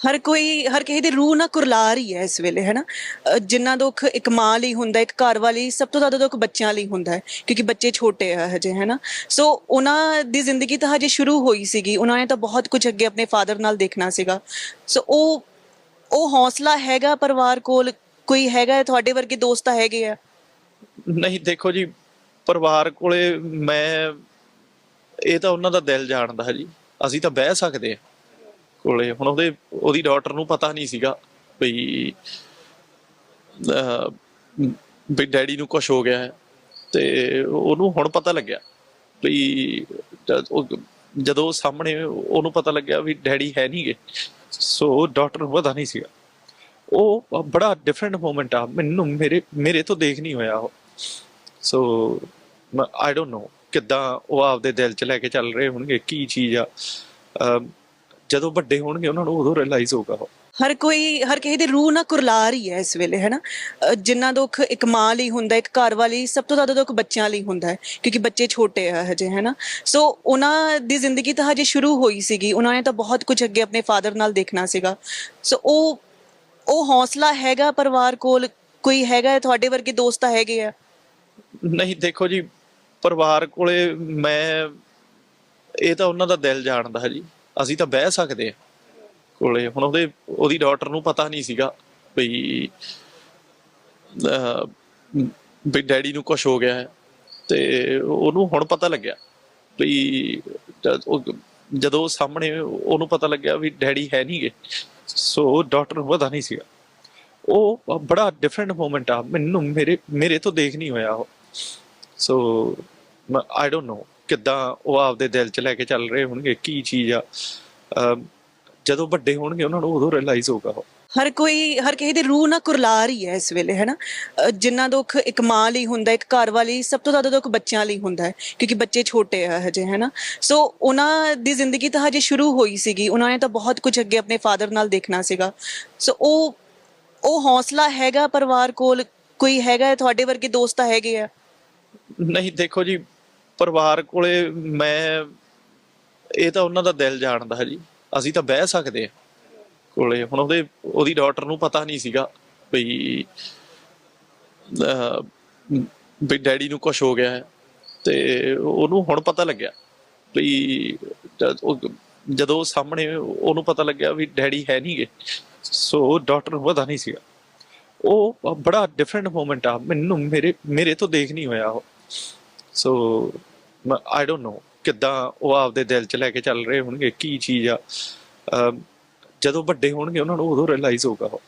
ਹਰ ਕੋਈ, ਹਰ ਕਿਸੇ ਦੀ ਰੂਹ ਨਾ ਕੁਰਲਾ ਰਹੀ ਹੈ ਇਸ ਵੇਲੇ ਹੈਨਾ ਅਹ ਜਿੰਨਾ ਦੁੱਖ ਇੱਕ ਮਾਂ ਲਈ ਹੁੰਦਾ, ਇੱਕ ਘਰ ਵਾਲੀ, ਸਭ ਤੋਂ ਜ਼ਿਆਦਾ ਦੁੱਖ ਬੱਚਿਆਂ ਲਈ ਹੁੰਦਾ ਹੈ, ਕਿਉਂਕਿ ਬੱਚੇ ਛੋਟੇ ਆ ਹਜੇ ਹੈਨਾ ਸੋ ਉਹਨਾਂ ਦੀ ਜ਼ਿੰਦਗੀ ਤਾਂ ਹਜੇ ਸ਼ੁਰੂ ਹੋਈ ਸੀਗੀ, ਉਹਨਾਂ ਨੇ ਤਾਂ ਬਹੁਤ ਕੁਝ ਅੱਗੇ ਆਪਣੇ ਫਾਦਰ ਨਾਲ ਦੇਖਣਾ ਸੀਗਾ। ਸੋ ਉਹ ਉਹ ਹੌਸਲਾ ਹੈਗਾ ਪਰਿਵਾਰ ਕੋਲ? ਕੋਈ ਹੈਗਾ ਤੁਹਾਡੇ ਵਰਗੇ ਦੋਸਤ ਤਾਂ ਹੈਗੇ ਆ? ਨਹੀਂ, ਦੇਖੋ ਜੀ, ਪਰਿਵਾਰ ਕੋਲੇ ਮੈਂ, ਇਹ ਤਾਂ ਉਹਨਾਂ ਦਾ ਦਿਲ ਜਾਣਦਾ ਜੀ। ਅਸੀਂ ਤਾਂ ਬਹਿ ਸਕਦੇ ਹਾਂ। ਕੋਲੇ। ਹੁਣ ਉਹਦੇ ਉਹਦੀ ਡਾਕਟਰ ਨੂੰ ਪਤਾ ਨਹੀਂ ਸੀਗਾ ਵੀ ਵੀ ਡੈਡੀ ਨੂੰ ਕੁਝ ਹੋ ਗਿਆ ਹੈ। ਤੇ ਉਹਨੂੰ ਹੁਣ ਪਤਾ ਲੱਗਿਆ ਵੀ ਜਦੋਂ ਸਾਹਮਣੇ ਉਹਨੂੰ ਪਤਾ ਲੱਗਿਆ ਵੀ ਡੈਡੀ ਹੈ ਨਹੀਂਗੇ, ਸੋ ਡਾਕਟਰ ਨੂੰ ਪਤਾ ਨਹੀਂ ਸੀਗਾ। ਉਹ ਬੜਾ ਡਿਫਰੈਂਟ ਮੂਮੈਂਟ ਆ। ਮੈਨੂੰ ਮੇਰੇ ਮੇਰੇ ਤੋਂ ਦੇਖ ਨਹੀਂ ਹੋਇਆ ਉਹ। ਸੋ ਆਈ ਡੋਨਟ ਨੋ ਕਿੱਦਾਂ ਉਹ ਆਪਦੇ ਦਿਲ 'ਚ ਲੈ ਕੇ ਚੱਲ ਰਹੇ ਹੋਣਗੇ, ਕੀ ਚੀਜ਼ ਆ। ਜਦੋਂ ਵੱਡੇ ਹੋਣਗੇ ਉਹਨਾਂ ਨੂੰ ਉਦੋਂ ਰਿਅਲਾਈਜ਼ ਹੋਊਗਾ ਉਹ। ਹਰ ਕੋਈ ਹਰ ਕਿਸੇ ਦੀ ਰੂਹ ਨਾ ਕੁਰਲਾ ਰਹੀ ਹੈ ਇਸ ਵੇਲੇ ਹੈਨਾ ਜਿੰਨਾ ਦੁੱਖ ਇੱਕ ਮਾਂ ਲਈ ਹੁੰਦਾ ਇੱਕ ਘਰ ਵਾਲੀ ਸਭ ਤੋਂ ਜ਼ਿਆਦਾ ਦੁੱਖ ਬੱਚਿਆਂ ਲਈ ਹੁੰਦਾ ਹੈ ਕਿਉਂਕਿ ਬੱਚੇ ਛੋਟੇ ਆ ਹਜੇ ਹੈਨਾ ਸੋ ਉਹਨਾਂ ਦੀ ਜ਼ਿੰਦਗੀ ਤਾਂ ਹਜੇ ਸ਼ੁਰੂ ਹੋਈ ਸੀਗੀ ਉਹਨਾਂ ਨੇ ਤਾਂ ਬਹੁਤ ਕੁਝ ਅੱਗੇ ਆਪਣੇ ਫਾਦਰ ਨਾਲ ਦੇਖਣਾ ਸੀਗਾ। ਸੋ ਉਹ ਉਹ ਹੌਸਲਾ ਹੈਗਾ ਪਰਿਵਾਰ ਕੋਲ ਕੋਈ ਹੈਗਾ ਤੁਹਾਡੇ ਵਰਗੇ ਦੋਸਤ ਤਾਂ ਹੈਗੇ ਆ? ਨਹੀਂ ਦੇਖੋ ਜੀ ਪਰਿਵਾਰ ਕੋਲੇ ਮੈਂ ਇਹ ਤਾਂ ਉਹਨਾਂ ਦਾ ਦਿਲ ਜਾਣਦਾ ਜੀ। ਅਸੀਂ ਤਾਂ ਬਹਿ ਸਕਦੇ ਆ ਕੋਲੇ। ਹੁਣ ਉਹਦੇ ਉਹਦੀ ਡਾਕਟਰ ਨੂੰ ਪਤਾ ਨਹੀਂ ਸੀਗਾ ਬਈ ਅਹ, ਡੈਡੀ ਨੂੰ ਕੁਝ ਹੋ ਗਿਆ ਹੈ। ਤੇ ਉਹਨੂੰ ਹੁਣ ਪਤਾ ਲੱਗਿਆ ਵੀ ਜਦੋਂ ਸਾਹਮਣੇ ਉਹਨੂੰ ਪਤਾ ਲੱਗਿਆ ਵੀ ਡੈਡੀ ਹੈ ਨਹੀਂਗੇ ਸੋ ਡਾਕਟਰ ਨੂੰ ਪਤਾ ਨਹੀਂ ਸੀਗਾ। ਉਹ ਬੜਾ ਡਿਫਰੈਂਟ ਮੂਮੈਂਟ ਆ। ਮੈਨੂੰ ਮੇਰੇ ਮੇਰੇ ਤੋਂ ਦੇਖ ਨਹੀਂ ਹੋਇਆ ਉਹ। ਸੋ ਆਈ ਡੋਨਟ ਨੋ ਕਿੱਦਾਂ ਉਹ ਆਪਦੇ ਦਿਲ 'ਚ ਲੈ ਕੇ ਚੱਲ ਰਹੇ ਹੋਣਗੇ ਕੀ ਚੀਜ਼ ਆ। ਜਦੋਂ ਵੱਡੇ ਹੋਣਗੇ ਉਹਨਾਂ ਨੂੰ ਉਦੋਂ ਰਿਅਲਾਈਜ਼ ਉਹ। ਹਰ ਕੋਈ ਹਰ ਕਿਸੇ ਦੀ ਰੂਹ ਨਾ ਕੁਰਲਾ ਰਹੀ ਹੈ ਇਸ ਵੇਲੇ ਹੈਨਾ ਜਿੰਨਾ ਦੁੱਖ ਇੱਕ ਮਾਂ ਲਈ ਹੁੰਦਾ ਇੱਕ ਘਰ ਵਾਲੀ ਸਭ ਤੋਂ ਜ਼ਿਆਦਾ ਦੁੱਖ ਬੱਚਿਆਂ ਲਈ ਹੁੰਦਾ ਹੈ ਕਿਉਂਕਿ ਬੱਚੇ ਛੋਟੇ ਆ ਹਜੇ ਹੈਨਾ ਸੋ ਉਹਨਾਂ ਦੀ ਜ਼ਿੰਦਗੀ ਤਾਂ ਹਜੇ ਸ਼ੁਰੂ ਹੋਈ ਸੀਗੀ ਉਹਨਾਂ ਨੇ ਤਾਂ ਬਹੁਤ ਕੁਝ ਅੱਗੇ ਆਪਣੇ ਫਾਦਰ ਨਾਲ ਦੇਖਣਾ ਸੀਗਾ। ਸੋ ਉਹ ਉਹ ਹੌਸਲਾ ਹੈਗਾ ਪਰਿਵਾਰ ਕੋਲ ਕੋਈ ਹੈਗਾ ਤੁਹਾਡੇ ਵਰਗੇ ਦੋਸਤ ਹੈਗੇ ਆ? ਨਹੀਂ ਦੇਖੋ ਜੀ ਪਰਿਵਾਰ ਕੋਲੇ ਮੈਂ, ਇਹ ਤਾਂ ਉਹਨਾਂ ਦਾ ਦਿਲ ਜਾਣਦਾ ਜੀ। ਅਸੀਂ ਤਾਂ ਬਹਿ ਸਕਦੇ ਆ ਕੋਲੇ। ਹੁਣ ਉਹਦੇ, ਉਹਦੀ ਡਾਕਟਰ ਨੂੰ ਪਤਾ ਨਹੀਂ ਸੀਗਾ ਵੀ ਵੀ ਡੈਡੀ ਨੂੰ ਕੁਝ ਹੋ ਗਿਆ ਹੈ। ਤੇ ਉਹਨੂੰ ਹੁਣ ਪਤਾ ਲੱਗਿਆ ਵੀ ਜਦੋਂ ਸਾਹਮਣੇ ਉਹਨੂੰ ਪਤਾ ਲੱਗਿਆ ਵੀ ਡੈਡੀ ਹੈ ਨਹੀਂਗੇ ਸੋ ਡਾਕਟਰ ਨੂੰ ਪਤਾ ਨਹੀਂ ਸੀਗਾ। ਉਹ ਬੜਾ ਡਿਫਰੈਂਟ ਮੂਮੈਂਟ ਆ। ਮੈਨੂੰ, ਮੇਰੇ ਮੇਰੇ ਤੋਂ ਦੇਖ ਨਹੀਂ ਹੋਇਆ ਉਹ। ਸੋ ਆਈ ਡੋਨਟ ਨੋ ਕਿੱਦਾਂ ਉਹ ਆਪਦੇ ਦਿਲ 'ਚ ਲੈ ਕੇ ਚੱਲ ਰਹੇ ਹੋਣਗੇ, ਕੀ ਚੀਜ਼ ਆ। ਜਦੋਂ ਵੱਡੇ ਹੋਣਗੇ ਉਹਨਾਂ ਨੂੰ ਉਦੋਂ ਰਿਅਲਾਈਜ਼ ਹੋਊਗਾ ਉਹ।